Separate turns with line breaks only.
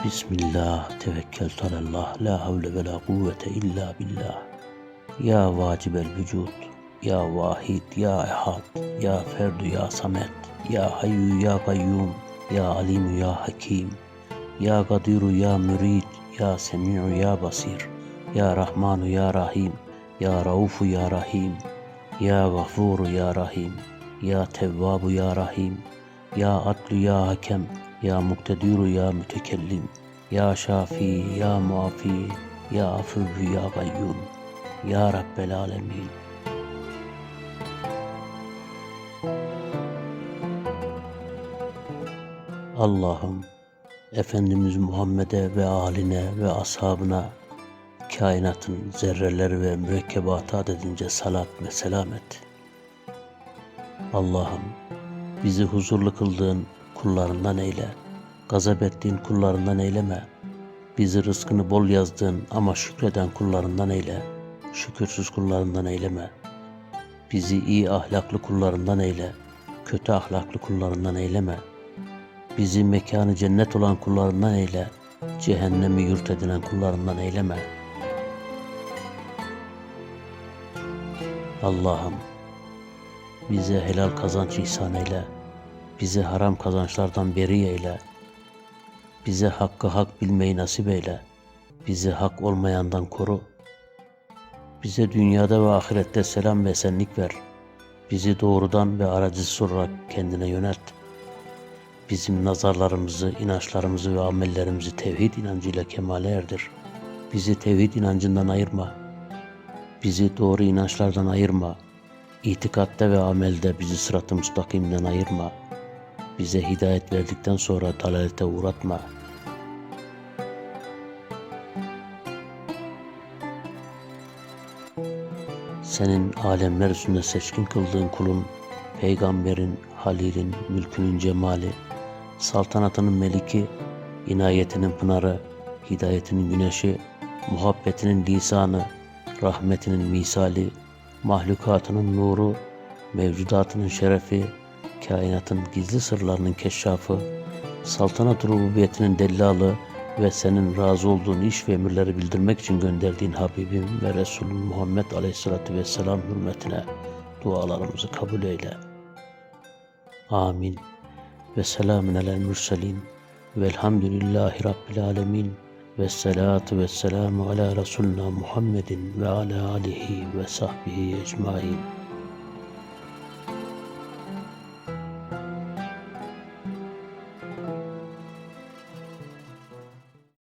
Bismillah, tevekkeltu alallah, la havle ve la kuvvete illa billah. Ya vacibel vücud, ya vahid, ya ehad, ya ferdu, ya samet, ya hayyu, ya kayyum, ya alimu, ya hakim, ya kadiru, ya mürid, ya semi'u, ya basir, ya rahmanu, ya rahim, ya raufu, ya rahim, ya gafuru, ya rahim, ya tevvabu, ya rahim, ya adlu, ya hakem, ya muktediru, ya mütekellim, ya şafi, ya muafi, ya afüvü, ya gayyum, ya Rabbel alemin. Allah'ım Efendimiz Muhammed'e ve aline ve ashabına kainatın zerreleri ve mürekkebatı adedince salat ve selam et. Allah'ım bizi huzurlu kıldığın kullarından eyle. Gazap ettiğin kullarından eyleme. Bizi rızkını bol yazdığın ama şükreden kullarından eyle. Şükürsüz kullarından eyleme. Bizi iyi ahlaklı kullarından eyle. Kötü ahlaklı kullarından eyleme. Bizi mekanı cennet olan kullarından eyle. Cehennemi yurt edinen kullarından eyleme. Allah'ım bize helal kazanç ihsan eyle. Bizi haram kazançlardan beri eyle. Bize hakkı hak bilmeyi nasip eyle. Bizi hak olmayandan koru. Bize dünyada ve ahirette selam ve esenlik ver. Bizi doğrudan ve aracısız olarak kendine yönelt. Bizim nazarlarımızı, inançlarımızı ve amellerimizi tevhid inancıyla kemale erdir. Bizi tevhid inancından ayırma. Bizi doğru inançlardan ayırma. İtikatta ve amelde bizi sırat-ı müstakimden ayırma. Bize hidayet verdikten sonra dalalete uğratma. Senin alemler üstünde seçkin kıldığın kulun, peygamberin, halilin, mülkünün cemali, saltanatının meliki, inayetinin pınarı, hidayetinin güneşi, muhabbetinin lisanı, rahmetinin misali, mahlukatının nuru, mevcudatının şerefi, kainatın gizli sırlarının keşşafı, saltanat rububiyetinin dellalı ve senin razı olduğun iş ve emirleri bildirmek için gönderdiğin Habibim ve Resulüm Muhammed Aleyhisselatü Vesselam hürmetine dualarımızı kabul eyle. Amin. Ve selamun alel mürselin. Velhamdülillahi Rabbil alemin. Ve salatu ve selamu ala Resulina Muhammedin ve ala alihi ve sahbihi ecmain.